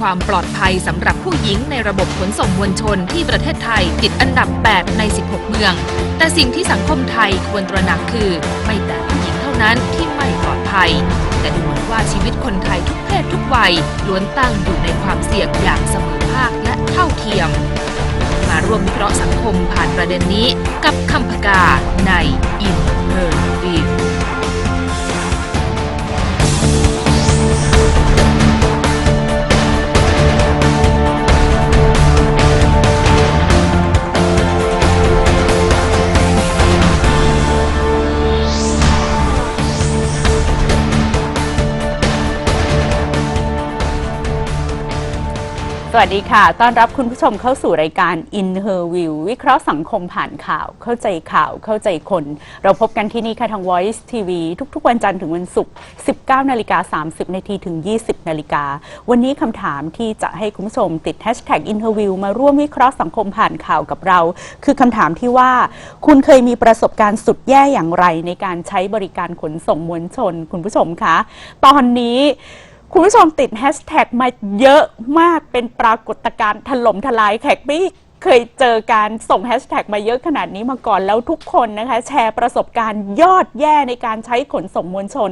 ความปลอดภัยสำหรับผู้หญิงในระบบขนส่งมวลชนที่ประเทศไทยติดอันดับ 8 ใน 16 เมือง แต่สิ่งที่สังคมไทยควรตระหนักคือ ไม่แต่ผู้หญิงเท่านั้นที่ไม่ปลอดภัย แต่ดูเหมือนว่าชีวิตคนไทยทุกเพศทุกวัยล้วนตั้งอยู่ในความเสี่ยงอย่างเสมอภาคและเท่าเทียม มาร่วมวิเคราะห์สังคมผ่านประเด็นนี้กับคำพกาใน In Her วัสดีค่ะ ต้อนรับคุณผู้ชมเข้าสู่รายการ In Her View วิเคราะห์สังคมผ่านข่าว เข้าใจข่าว เข้าใจคน เราพบกันที่นี่ค่ะทาง Voice TV ทุกๆ วันจันทร์ถึงวันศุกร์ 19 นาฬิกา 30 นาทีถึง 20 นาฬิกา วันนี้คำถามที่จะให้คุณผู้ชมติด Hashtag Interview มาร่วมวิเคราะห์สังคมผ่านข่าวกับเรา คือคำถามที่ว่า คุณเคยมีประสบการณ์สุดแย่อย่างไรในการใช้บริการขนส่งมวลชน คุณผู้ชมคะ ตอนนี้ คุณผู้ชมติดแฮชแท็กมาเยอะมากเป็นปรากฏการณ์ถล่มทลายแขกไม่เคยเจอการส่งแฮชแท็กมาเยอะขนาดนี้มาก่อนแล้วทุกคนนะคะ แชร์ประสบการณ์ยอดแย่ในการใช้ขนส่งมวลชน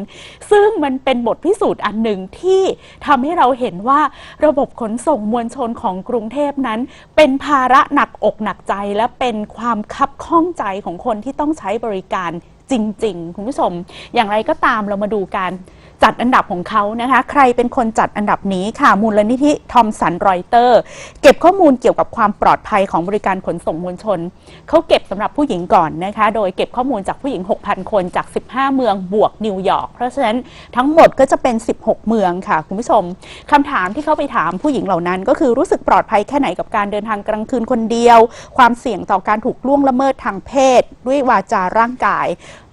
ซึ่งมันเป็นบทพิสูจน์อันหนึ่งที่ทำให้เราเห็นว่าระบบขนส่งมวลชนของกรุงเทพนั้น เป็นภาระหนักอกหนักใจ และเป็นความคับข้องใจของคนที่ต้องใช้บริการจริง ๆ คุณผู้ชม อย่างไรก็ตามเรามาดูการ จัดอันดับของเขานะคะ ใครเป็นคนจัดอันดับนี้ค่ะ มูลนิธิทอมสันรอยเตอร์ เก็บข้อมูลเกี่ยวกับความปลอดภัยของบริการขนส่งมวลชน เขาเก็บสำหรับผู้หญิงก่อนนะคะ โดยเก็บข้อมูลจากผู้หญิง 6,000 คนจาก 15 เมืองบวกนิวยอร์ก เพราะฉะนั้นทั้งหมดก็จะเป็น 16 เมืองค่ะคุณผู้ชมคำถามที่เขาไปถามผู้หญิงเหล่านั้น ก็คือรู้สึกปลอดภัยแค่ไหนกับการเดินทางกลางคืนคนเดียว ความเสี่ยงต่อการถูกล่วงละเมิดทางเพศ ด้วยวาจาร่างกาย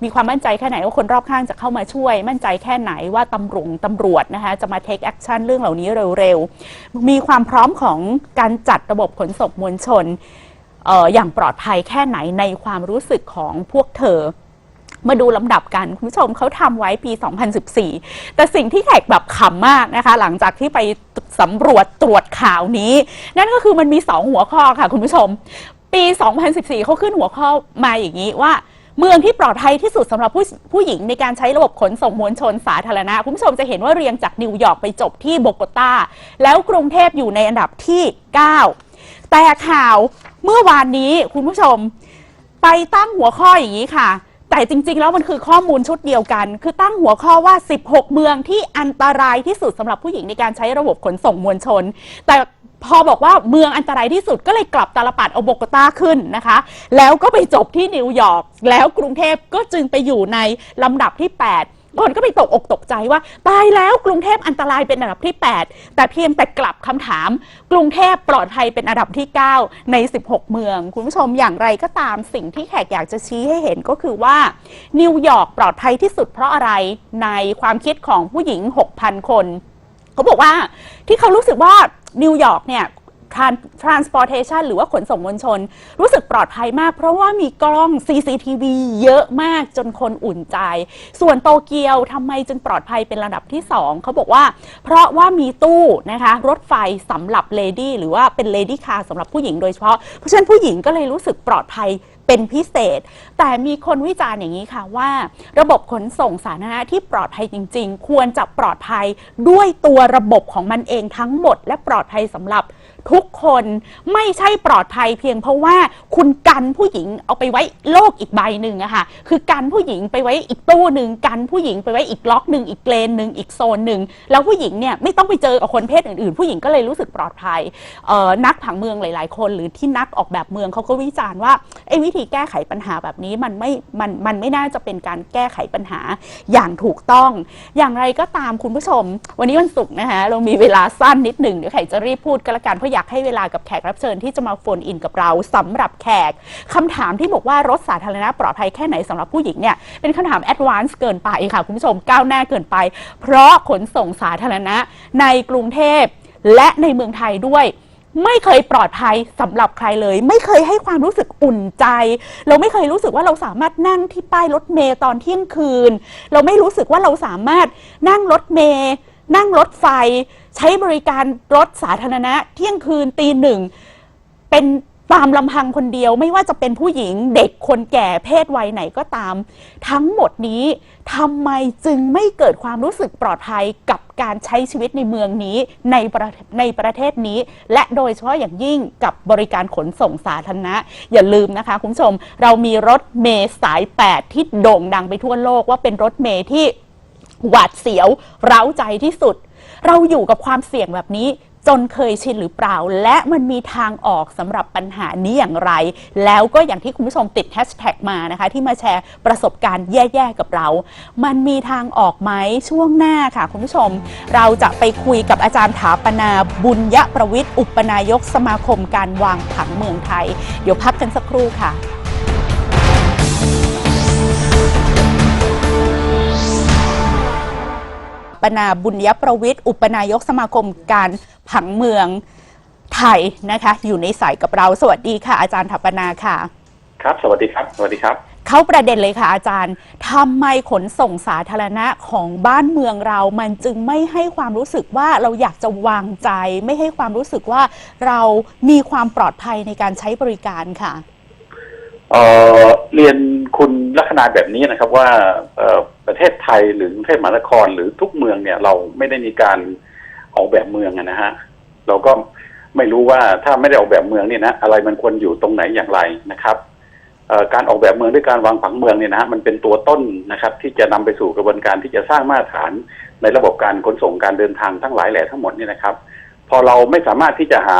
มีความมั่นใจแค่ไหนว่าคนรอบข้างจะเข้ามาช่วย มั่นใจแค่ไหนว่าตำรวจตำรวจนะคะจะมา take action เรื่องเหล่านี้เร็วๆ มีความพร้อมของการจัดระบบขนส่งมวลชนอออย่างปลอดภัยแค่ไหนในความรู้สึกของพวกเธอ มาดูลำดับกันคุณผู้ชมเขาทำไว้ปี 2014 แต่สิ่งที่แขกแบบขำมากนะคะ หลังจากที่ไปสำรวจตรวจข่าวนี้ นั่นก็คือมันมี 2 หัวข้อค่ะคุณผู้ชม ปี 2014เขาขึ้นหัวข้อมาอย่างนี้ว่า เมืองที่ปลอดภัยที่สุดสำหรับผู้ผู้หญิงในการใช้ระบบขนส่งมวลชนสาธารณะคุณผู้ชมจะเห็นว่าเรียงจากนิวยอร์กไปจบที่โบโกตา แล้วกรุงเทพอยู่ในอันดับที่ 9 แต่ข่าวเมื่อวานนี้คุณผู้ชม ไปตั้งหัวข้ออย่างนี้ค่ะ แต่จริง ๆ แล้วมันคือข้อมูลชุดเดียวกัน คือตั้งหัวข้อว่า 16 เมืองที่อันตรายที่สุดสำหรับผู้หญิงในการใช้ระบบขนส่งมวลชน แต่ พอบอกว่าเมืองอันตรายที่สุดก็เลยกลับตาลปัดเอาโบกตาขึ้นนะคะ แล้วก็ไปจบที่นิวยอร์กแล้วกรุงเทพก็จึงไปอยู่ในลำดับที่ 8คนก็ไปตกอกตกใจว่า ตายแล้วกรุงเทพอันตรายเป็นอันดับที่ 8 แต่เพียงแต่กลับคำถาม กรุงเทพปลอดภัยเป็นอันดับที่ 9 ใน 16 เมือง คุณผู้ชมอย่างไรก็ตามสิ่งที่แขกอยากจะชี้ให้เห็นก็คือว่า นิวยอร์กปลอดภัยที่สุดเพราะอะไรในความคิดของผู้หญิง 6,000 คน เขาบอกว่าที่เขารู้สึกว่า นิวยอร์กเนี่ย Tran- transportation หรือว่าขนส่งมวลชน รู้สึกปลอดภัยมาก เพราะว่ามีกล้อง CCTV เยอะมากจนคนอุ่นใจ ส่วนโตเกียวทำไมจึงปลอดภัยเป็นระดับที่ 2 เขาบอกว่า เพราะว่ามีตู้นะคะ รถไฟสำหรับเลดี้หรือว่าเป็นเลดี้คาร์สำหรับผู้หญิงโดยเฉพาะ เพราะฉะนั้นผู้หญิงก็เลยรู้สึกปลอดภัย เป็นพิเศษ แต่มีคนวิจารณ์อย่างนี้ค่ะว่า ระบบขนส่งสาธารณะที่ปลอดภัยจริง ๆ ควรจะปลอดภัยด้วยตัวระบบของมันเองทั้งหมด และปลอดภัยสำหรับ ทุกคนไม่ใช่ปลอดภัยเพียงเพราะว่าคุณกันผู้หญิงเอาไปไว้โลกอีกใบหนึ่งอะค่ะคือกันผู้หญิงไปไว้อีกตู้หนึ่งกันผู้หญิงไปไว้อีกล็อกหนึ่งอีกเลนหนึ่งอีกโซนหนึ่งแล้วผู้หญิงเนี่ยไม่ต้องไปเจอกับคนเพศอื่นๆ ผู้หญิงก็เลยรู้สึกปลอดภัยนักผังเมืองหลาย ๆ คน หรือที่นักออกแบบเมืองเขาก็วิจารณ์ว่าไอ้วิธีแก้ไขปัญหาแบบนี้มันไม่มันมันไม่น่าจะเป็นการแก้ไขปัญหาอย่างถูกต้อง อย่างไรก็ตามคุณผู้ชม วันนี้วันศุกร์นะคะเรามีเวลาสั้นนิดหนึ่งเดี๋ยวไข่จะรีบพูดกันละกันเพราะอยากให้เวลากับแขกรับเชิญที่จะมาโฟนอินกับเราสำหรับแขกคำถามที่บอกว่ารถสาธารณะปลอดภัยแค่ไหนสำหรับผู้หญิงเนี่ยเป็นคำถามแอดวานซ์เกินไปค่ะคุณผู้ชมก้าวหน้าเกินไป เพราะขนส่งสาธารณะในกรุงเทพและในเมืองไทยด้วยไม่เคยปลอดภัยสำหรับใครเลย ไม่เคยให้ความรู้สึกอุ่นใจ เราไม่เคยรู้สึกว่าเราสามารถนั่งที่ป้ายรถเมย์ตอนเที่ยงคืน เราไม่รู้สึกว่าเราสามารถนั่งรถเมย์นั่งรถไฟ ใช้บริการรถสาธารณะ เที่ยงคืนตีหนึ่งเป็นตามลำพังคนเดียวไม่ว่าจะเป็นผู้หญิงเด็กคนแก่เพศวัยไหนก็ตาม ทั้งหมดนี้ทำไมจึงไม่เกิดความรู้สึกปลอดภัยกับการใช้ชีวิตในเมืองนี้ในประในประเทศนี้ และโดยเฉพาะอย่างยิ่งกับบริการขนส่งสาธารณะ อย่าลืมนะคะ คุณผู้ชม เรามีรถเมล์สาย 8 ที่โด่งดังไปทั่วโลกว่าเป็นรถเมล์ที่หวาดเสียว เร้าใจที่สุด เราอยู่กับความเสี่ยงแบบนี้จนเคยชินหรือเปล่า และมันมีทางออกสำหรับปัญหานี้อย่างไร แล้วก็อย่างที่คุณผู้ชมติดแฮชแท็กมานะคะ ที่มาแชร์ประสบการณ์แย่ๆกับเรา มันมีทางออกไหมช่วงหน้าค่ะ คุณผู้ชม เราจะไปคุยกับอาจารย์ถาปนาบุญยประวิทย์อุปนายกสมาคมการวางผังเมืองไทย เดี๋ยวพักกันสักครู่ค่ะ ปนาบุญยประวิทย์อุปนายกสมาคมการผังเมืองไทยนะคะ อยู่ในสายกับเรา สวัสดีค่ะอาจารย์ถัปนาค่ะ ครับ สวัสดีครับ สวัสดีครับ เข้าประเด็นเลยค่ะอาจารย์ทำไมขนส่งสาธารณะของบ้านเมืองเรา มันจึงไม่ให้ความรู้สึกว่าเราอยากจะวางใจ ไม่ให้ความรู้สึกว่าเรามีความปลอดภัยในการใช้บริการค่ะ เอ่อเรียนคุณลักษณะแบบนี้นะครับว่าเอ่อประเทศไทยหรือกรุงเทพมหานครหรือทุกเมืองเนี่ยเราไม่ได้มีการออกแบบเมืองอะนะฮะเราก็ไม่รู้ว่าถ้าไม่ได้ออกแบบเมืองเนี่ยนะอะไรมันควรอยู่ตรงไหนอย่างไรนะครับเอ่อการออกแบบเมืองด้วยการวางผังเมืองเนี่ยนะฮะมันเป็นตัวต้นนะครับ ที่จะนำไปสู่กระบวนการที่จะสร้างมาตรฐานในระบบการขนส่งการเดินทางทั้งหลายแหล่ทั้งหมดเนี่ยนะครับ พอเราไม่สามารถที่จะหา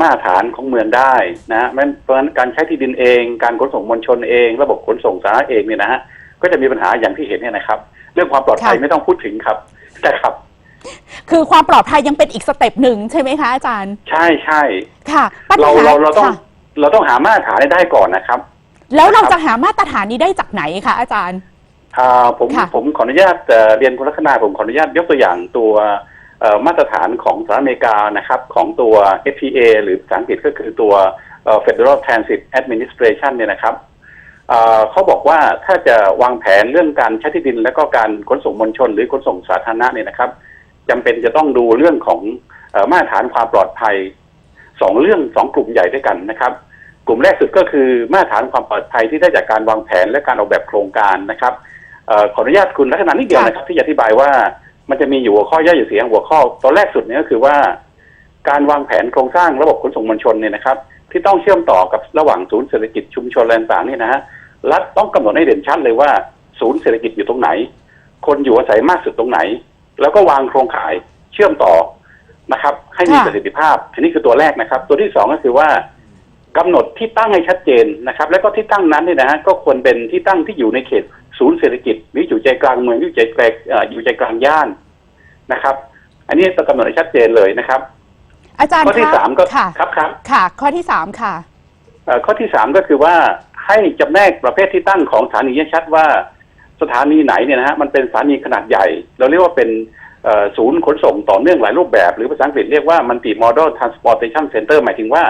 มาตรฐานของเมืองได้นะมันเพราะฉะนั้นการใช้ที่ดินเอง การขนส่งมวลชนเอง ระบบขนส่งสาธารณะเองเนี่ยนะฮะก็จะมีปัญหาอย่างที่เห็นเนี่ยนะครับ เรื่องความปลอดภัยค่ะไม่ต้องพูดถึงครับนะครับ คือความปลอดภัยยังเป็นอีกสเต็ปหนึ่งใช่ไหมคะอาจารย์ ใช่ใช่ค่ะปัญเราหาเราเราต้องค่ะเราต้องหามาตรฐานให้ได้ก่อนนะครับ แล้วเราครับจะหามาตรฐานนี้ได้จากไหนคะอาจารย์อ่าผมค่ะผมขออนุญาตเอ่อเรียนคุณลักษณะผมขออนุญาตยกตัวอย่างตัวเอ่อ มาตรฐานของสหรัฐอเมริกานะครับของตัว FTA หรือภาษาอังกฤษก็คือตัว Federal Transit Administration เนี่ยนะครับเขาบอกว่าถ้าจะวางแผนเรื่องการใช้ที่ดิน และก็การขนส่งมวลชน หรือขนส่งสาธารณะเนี่ยนะครับจำเป็นจะต้องดูเรื่องของอมาตรฐานความปลอดภัยสองเรื่องสองกลุ่มใหญ่ด้วยกันนะครับ กลุ่มแรกสุดก็คือมาตรฐานความปลอดภัยที่ได้จากการวางแผนและการออกแบบโครงการนะครับอขออนุญาตคุณลักษณะนิดเดียวนะครับที่จะอธิบายว่า มันจะมีอยู่หัวข้อย่อยอยู่เสียงหัวข้อตอนแรกสุดเนี่ยก็คือว่า การวางแผนโครงสร้างระบบขนส่งมวลชนเนี่ยนะครับ ที่ต้องเชื่อมต่อกับระหว่างศูนย์เศรษฐกิจชุมชนแลนต่างนี่นะฮะรัฐต้องกำหนดให้เด่นชัดเลยว่า ศูนย์เศรษฐกิจอยู่ตรงไหน คนอยู่อาศัยมากสุดตรงไหน แล้วก็วางโครงข่ายเชื่อมต่อนะครับ ให้มีประสิทธิภาพอันนี้คือตัวแรกนะครับ ตัวที่สองก็คือว่ากำหนดที่ตั้งให้ชัดเจนนะครับ แล้วก็ที่ตั้งนั้นเนี่ยนะฮะก็ควรเป็นที่ตั้งที่อยู่ในเขต ศูนย์เศรษฐกิจหรืออยู่ใจกลางเมืองหรืออยู่ใจกลางเอ่ออยู่ใจกลางย่านนะครับ อันนี้ต้องกำหนดให้ชัดเจนเลยนะครับ อาจารย์ข้อที่คะสามก็ค่ะครับครับค่ะ ข้อที่สามค่ะเอ่อข้อที่สามก็คือว่าให้จำแนกประเภทที่ตั้งของสถานีให้ชัดว่าสถานีไหนเนี่ยนะฮะมันเป็นสถานีขนาดใหญ่ เราเรียกว่าเป็นเอ่อศูนย์ขนส่งต่อเนื่องหลายรูปแบบ หรือภาษาอังกฤษเรียกว่า multi modal transportation center หมายถึงว่า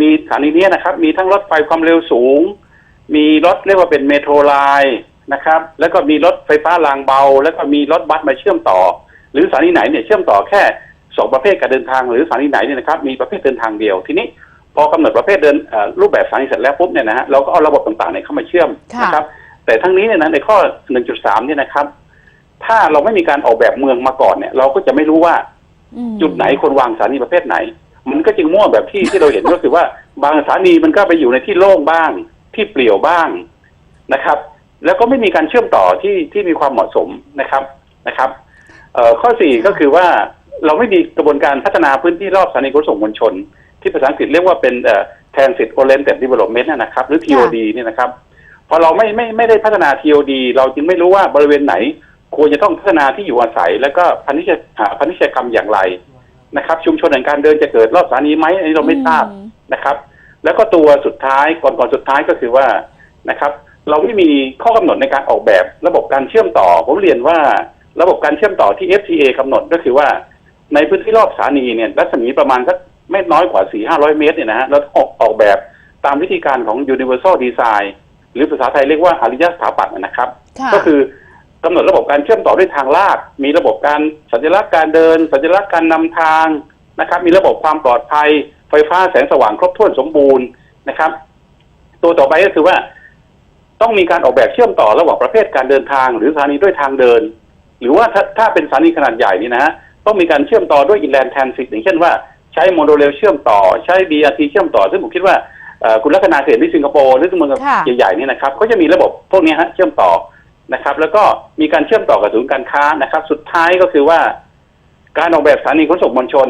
มีสถานีเนี้ยนะครับ มีทั้งรถไฟความเร็วสูง มีรถเรียกว่าเป็นเมโทรไลน์ นะครับ แล้วก็มีรถไฟฟ้ารางเบา แล้วก็มีรถบัสมาเชื่อมต่อ หรือสถานีไหนเนี่ยเชื่อมต่อแค่สองประเภทการเดินทางหรือสถานีไหนเนี่ยนะครับมีประเภทเดินทางเดียวทีนี้พอกำหนดประเภทเดินเอ่อรูปแบบสถานีเสร็จแล้วปุ๊บเนี่ยนะฮะเราก็เอาระบบต่างๆเนี่ยเข้ามาเชื่อมค่ะนะครับ แต่ทั้งนี้เนี่ยนะในข้อ 1.3 เนี่ยนะครับ ถ้าเราไม่มีการออกแบบเมืองมาก่อนเนี่ย เราก็จะไม่รู้ว่าอืมจุดไหนควรวางสถานีประเภทไหน มันก็จึงมั่วแบบที่ที่เราเห็นก็คือว่าบางสถานีมันก็ไปอยู่ในที่โล่งบ้าง ที่เปลี่ยวบ้างนะครับ แล้วก็ไม่มีการเชื่อมต่อที่ที่มีความเหมาะสมนะครับนะครับเอ่อข้อสี่ก็คือว่าเราไม่มีกระบวนการพัฒนาพื้นที่รอบสถานีขนส่งมวลชน ที่ภาษาอังกฤษเรียกว่าเป็นเอ่อ transit oriented development นะนะครับ หรือ TOD เนี่ยนะครับพอเราไม่ไม่ไม่ได้พัฒนา TOD เราจึงไม่รู้ว่าบริเวณไหน ควรจะต้องพัฒนาที่อยู่อาศัย แล้วก็พันธิชหาพันธิชกรรมอย่างไรนะครับ ชุมชนแห่งการเดินจะเกิดรอบสถานีไหมอันนี้เราไม่ทราบอืมนะครับ แล้วก็ตัวสุดท้ายก่อนก่อนสุดท้ายก็คือว่านะครับ เราไม่มีข้อกำหนดในการออกแบบระบบการเชื่อมต่อ ผมเรียนว่าระบบการเชื่อมต่อที่ FTA กำหนดก็คือว่า ในพื้นที่รอบสถานีเนี่ยรัศมีประมาณสักไม่น้อยกว่า 4 5 0 0 เมตรเนี่ยนะฮะเราต้องออกออกแบบตามวิธีการของ universal design หรือภาษาไทยเรียกว่าอริยสถาปัตย์นะครับค่ะก็คือกำหนดระบบการเชื่อมต่อด้วยทางลาด มีระบบการสัญลักษณ์การเดิน สัญลักษณ์การนำทางนะครับ มีระบบความปลอดภัย ไฟฟ้าแสงสว่างครบถ้วนสมบูรณ์นะครับ ตัวต่อไปก็คือว่า ต้องมีการออกแบบเชื่อมต่อระหว่างประเภทการเดินทาง หรือสถานีด้วยทางเดิน หรือว่าถ้าถ้าเป็นสถานีขนาดใหญ่นี่นะฮะต้องมีการเชื่อมต่อด้วยอินแลนด์แทนซิตอย่างเช่นว่าใช้โมโนเรลเชื่อมต่อใช้ BRT เชื่อมต่อ ซึ่งผมคิดว่าเอ่อคุณลักษณาเคยเห็นที่สิงคโปร์หรือที่เมืองค่ะใหญ่ๆนี่นะครับก็จะมีระบบพวกนี้ฮะเชื่อมต่อนะครับ แล้วก็มีการเชื่อมต่อกับศูนย์การค้านะครับ สุดท้ายก็คือว่า การออกแบบสถานีขนส่งมวลชน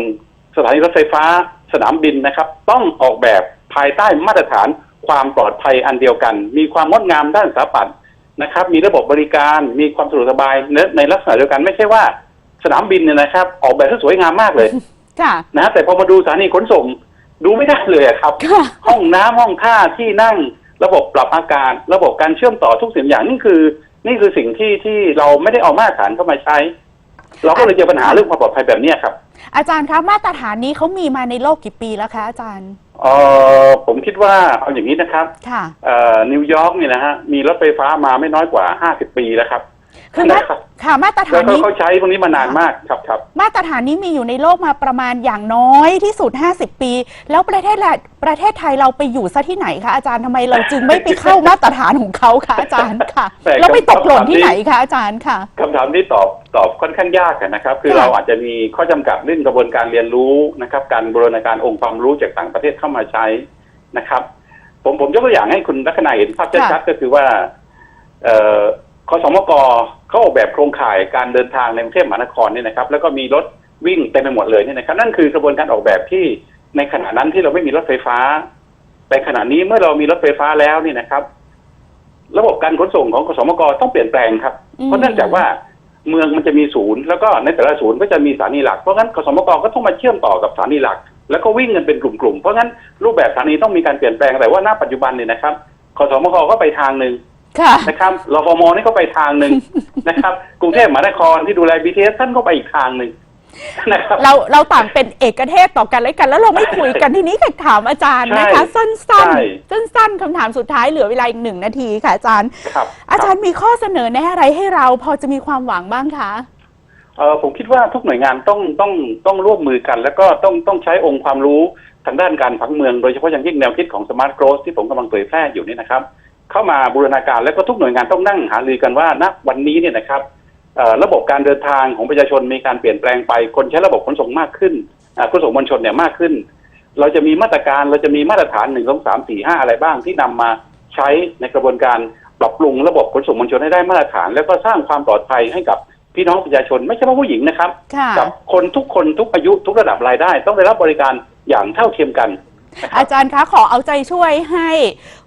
สถานีรถไฟฟ้า สนามบินนะครับ ต้องออกแบบภายใต้มาตรฐาน ความปลอดภัยอันเดียวกัน มีความงดงามด้านสถาปัตย์นะครับ มีระบบบริการ มีความสะดวกสบายในในลักษณะเดียวกันไม่ใช่ว่าสนามบินเนี่ยนะครับ ออกแบบที่สวยงามมากเลยค่ะนะฮะแต่พอมาดูสถานีขนส่งดูไม่ได้เลยอะครับค่ะห้องน้ำห้องท่าที่นั่งระบบปรับอากาศ ระบบการเชื่อมต่อทุกสิ่งอย่างนี่คือ นี่คือสิ่งที่ที่เราไม่ได้เอามาตรฐานเข้ามาใช้ เราก็เลยเจอปัญหาเรื่องความปลอดภัยแบบเนี้ยครับ อาจารย์คะมาตรฐานนี้เขามีมาในโลกกี่ปีแล้วคะอาจารย์เออผมคิดว่าเอาอย่างนี้นะครับค่ะเอ่อนิวยอร์กเนี่ยนะฮะมีรถไฟฟ้ามาไม่น้อยกว่า 50 ปีแล้วครับ คือมานะครับค่ะมาตรฐาแล้นวก็นี้เขาใช้พวกนี้มานานมากครับครับ มาตรฐานนี้มีอยู่ในโลกมาประมาณอย่างน้อยที่สุด 50 ปี แล้วประเทศละประเทศไทยเราไปอยู่ซะที่ไหนคะอาจารย์ทำไมเราจึงไม่ไปเข้ามาตรฐานของเขาคะอาจารย์ค่ะแต่เราไปตกหล่นที่คำถามนี้ไหนคะอาจารย์ค่ะ คำถามที่ตอบตอบค่อนข้างยากอะนะครับ คือค่ะ เราอาจจะมีข้อจำกัดเรื่องกระบวนการเรียนรู้นะครับ การบูรณาการองค์ความรู้จากต่างประเทศเข้ามาใช้นะครับ ผมผมยกตัวอย่างให้คุณลักษณะเห็นภาพชัดๆก็คือว่าเอ่อ คสมกเขาออกแบบโครงข่ายการเดินทางในกรุงเทพมหานครเนี่ยนะครับ แล้วก็มีรถวิ่งเต็มไปหมดเลยเนี่ยนะครับ นั่นคือกระบวนการออกแบบที่ในขณะนั้นที่เราไม่มีรถไฟฟ้า แต่ขณะนี้เมื่อเรามีรถไฟฟ้าแล้วนี่นะครับ ระบบการขนส่งของคสมกต้องเปลี่ยนแปลงครับอืมเพราะเนื่องจากว่าเมืองมันจะมีศูนย์แล้วก็ในแต่ละศูนย์ก็จะมีสถานีหลัก เพราะงั้นคสมกก็ต้องมาเชื่อมต่อกับสถานีหลัก แล้วก็วิ่งกันเป็นกลุ่มๆ เพราะงั้นรูปแบบสถานีต้องมีการเปลี่ยนแปลงแต่ว่าณปัจจุบันเนี่ยนะครับคสมกก็ไปทางหนึ่ง ค่ะ นะครับรฟมนี่ก็ไปทางหนึ่ง นะครับ กรุงเทพมหานครที่ดูแล BTS ท่านก็ไปอีกทางหนึ่งนะครับ เราเราต่างเป็นเอกเทศต่อกันและกัน แล้วเราไม่คุยกันทีนี้ค่ะถามอาจารย์นะคะ ใช่สั้นใช่ ๆ สั้น ๆคำถามสุดท้ายเหลือเวลาอีกหนึ่งนาทีค่ะอาจารย์ ครับอาจารย์มีข้อเสนอแนะอะไรให้เราพอจะมีความหวังบ้างคะ เออผมคิดว่าทุกหน่วยงานต้องต้องต้องร่วมมือกัน แล้วก็ต้องต้องใช้องค์ความรู้ทางด้านการผังเมือง โดยเฉพาะอย่างยิ่งแนวคิดของ Smart Growth ที่ผมกำลังเผยแพร่อยู่นี่นะครับ เข้ามาบูรณาการแล้วก็ทุกหน่วยงานต้องนั่งหารือกันว่าณวันนี้เนี่ยนะครับเอ่อระบบการเดินทางของประชาชนมีการเปลี่ยนแปลงไป คนใช้ระบบขนส่งมากขึ้นอ่าขนส่งมวลชนเนี่ยมากขึ้น เราจะมีมาตรการเราจะมีมาตรฐานหนึ่งสองสามสี่ห้าอะไรบ้างที่นำมาใช้ในกระบวนการปรับปรุงระบบขนส่งมวลชนให้ได้มาตรฐาน แล้วก็สร้างความปลอดภัยให้กับพี่น้องประชาชนไม่ใช่เฉพาะผู้หญิงนะครับค่ะกับคนทุกคนทุกอายุทุกระดับรายได้ ต้องได้รับบริการอย่างเท่าเทียมกันนะครับอาจารย์คะขอเอาใจช่วยให้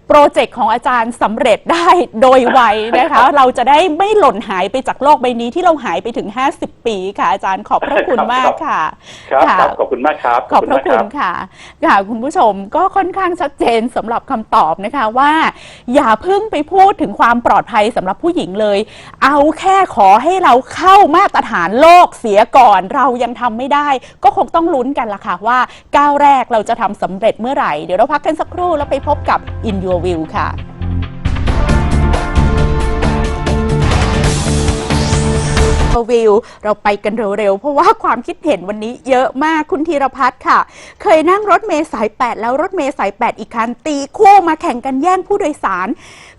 โปรเจกต์ของอาจารย์สำเร็จได้โดยไวนะคะ เราจะได้ไม่หล่นหายไปจากโลกใบนี้ที่เราหายไปถึง 50 ปีค่ะ อาจารย์ขอบพระคุณมากค่ะครับค่ะครับขอบคุณมากครับ ขอบพระมากคุณค่ะค่ะ คุณผู้ชมก็ค่อนข้างชัดเจนสำหรับคำตอบนะคะว่า อย่าเพิ่งไปพูดถึงความปลอดภัยสำหรับผู้หญิงเลย เอาแค่ขอให้เราเข้ามาตรฐานโลกเสียก่อนเรายังทำไม่ได้ ก็คงต้องลุ้นกันละค่ะว่าก้าวแรกเราจะทำสำเร็จเมื่อไหร่เดี๋ยวเราพักกันสักครู่แล้วไปพบกับ In Your View ค่ะวิวเราไปกันเร็วๆ เพราะว่าความคิดเห็นวันนี้เยอะมากคุณธีรพัฒน์ค่ะ เคยนั่งรถเมล์สาย 8 แล้วรถเมล์สาย 8 อีกคัน ตีคู่มาแข่งกันแย่งผู้โดยสาร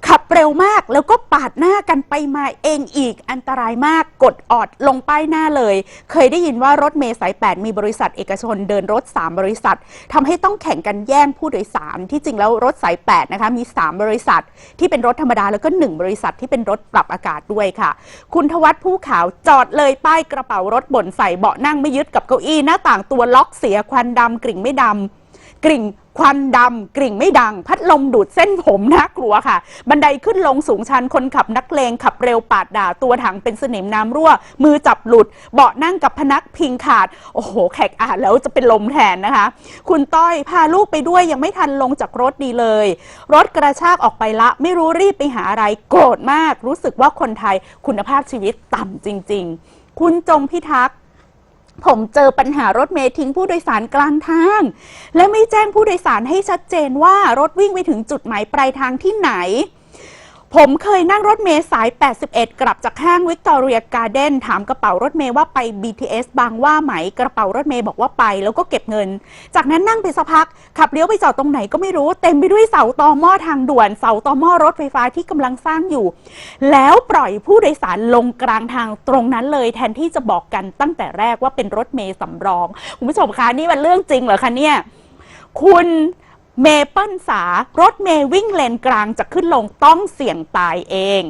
ขับเร็วมากแล้วก็ปาดหน้ากันไปมาเองอีกอันตรายมากกดออดลงป้ายหน้าเลย เคยได้ยินว่ารถเมล์สาย 8 มีบริษัทเอกชนเดินรถ 3 บริษัททำให้ต้องแข่งกันแย่งผู้โดยสาร ที่จริงแล้วรถสาย 8 นะคะมี 3 บริษัท ที่เป็นรถธรรมดาแล้วก็ 1 บริษัทที่เป็นรถปรับอากาศด้วยค่ะ คุณทวัฒน์ผู้ขาวจอดเลยป้ายกระเป๋ารถบ่นใส่เบาะนั่งไม่ยึดกับเก้าอี้หน้าต่างตัวล็อกเสียควันดำกริ่งไม่ดำ กริ่งควันดำกริ่งไม่ดัง พัดลมดูดเส้นผมน่ากลัวค่ะ บันไดขึ้นลงสูงชันคนขับนักเลงขับเร็วปาดด่าตัวถังเป็นสนิมน้ำรั่ว มือจับหลุด เบาะนั่งกับพนักพิงขาด โอ้โห แขกอ่านแล้วจะเป็นลมแทนนะคะ คุณต้อยพาลูกไปด้วยยังไม่ทันลงจากรถดีเลย รถกระชากออกไปละ ไม่รู้รีบไปหาอะไรโกรธมาก รู้สึกว่าคนไทยคุณภาพชีวิตต่ำจริง ๆ คุณจงพิทักษ์ ผมเจอปัญหารถเมล์ทิ้งผู้โดยสารกลางทาง และไม่แจ้งผู้โดยสารให้ชัดเจนว่ารถวิ่งไปถึงจุดหมายปลายทางที่ไหน ผมเคยนั่งรถเมล์สาย 81 กลับจากห้างวิกตอเรียการ์เด้นถามกระเป๋ารถเมล์ว่าไป BTS บางว่าไหม กระเป๋ารถเมล์บอกว่าไปแล้วก็เก็บเงิน จากนั้นนั่งไปสักพัก ขับเลี้ยวไปจอดตรงไหนก็ไม่รู้ เต็มไปด้วยเสาตอหม้อทางด่วน เสาตอหม้อรถไฟฟ้าที่กำลังสร้างอยู่ แล้วปล่อยผู้โดยสารลงกลางทางตรงนั้นเลย แทนที่จะบอกกันตั้งแต่แรกว่าเป็นรถเมล์สำรองคุณผู้ชมคะนี่มันเรื่องจริงเหรอคะเนี่ยคุณ เมเปิลสารถเมย์วิ่งเลนกลางจะขึ้นลงต้องเสี่ยงตายเอง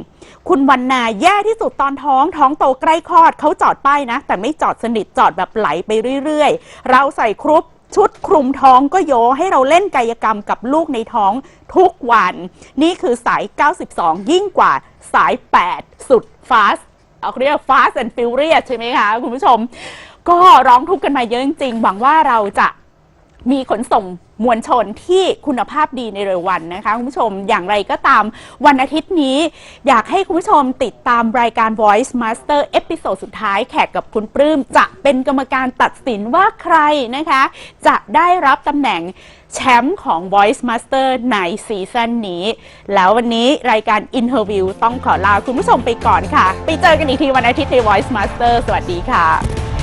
คุณวันนาแย่ที่สุดตอนท้องท้องโตใกล้คลอดเขาจอดป้ายนะ แต่ไม่จอดสนิทจอดแบบไหลไปเรื่อยๆ เราใส่ครุปชุดคลุมท้องก็โยให้เราเล่นกายกรรมกับลูกในท้องทุกวัน นี่คือสาย 92 ยิ่งกว่าสาย 8 สุดฟาสเอาเรียก Fast and Furious ใช่ไหมคะ คุณผู้ชม ก็ร้องทุกข์กันมาเยอะจริงๆหวังว่าเราจะ มีขนส่งมวลชนที่คุณภาพดีในเร็ววันนะคะคุณผู้ชมอย่างไรก็ตามวันอาทิตย์นี้ อยากให้คุณผู้ชมติดตามรายการ Voice Master เอพิโซดสุดท้ายแขกกับคุณปลื้ม จะเป็นกรรมการตัดสินว่าใครนะคะ จะได้รับตำแหน่งแชมป์ของ Voice Master ในซีซั่นนี้ แล้ววันนี้รายการ Interview ต้องขอลาคุณผู้ชมไปก่อนค่ะ ไปเจอกันอีกทีวันอาทิตย์ใน Voice Master สวัสดีค่ะ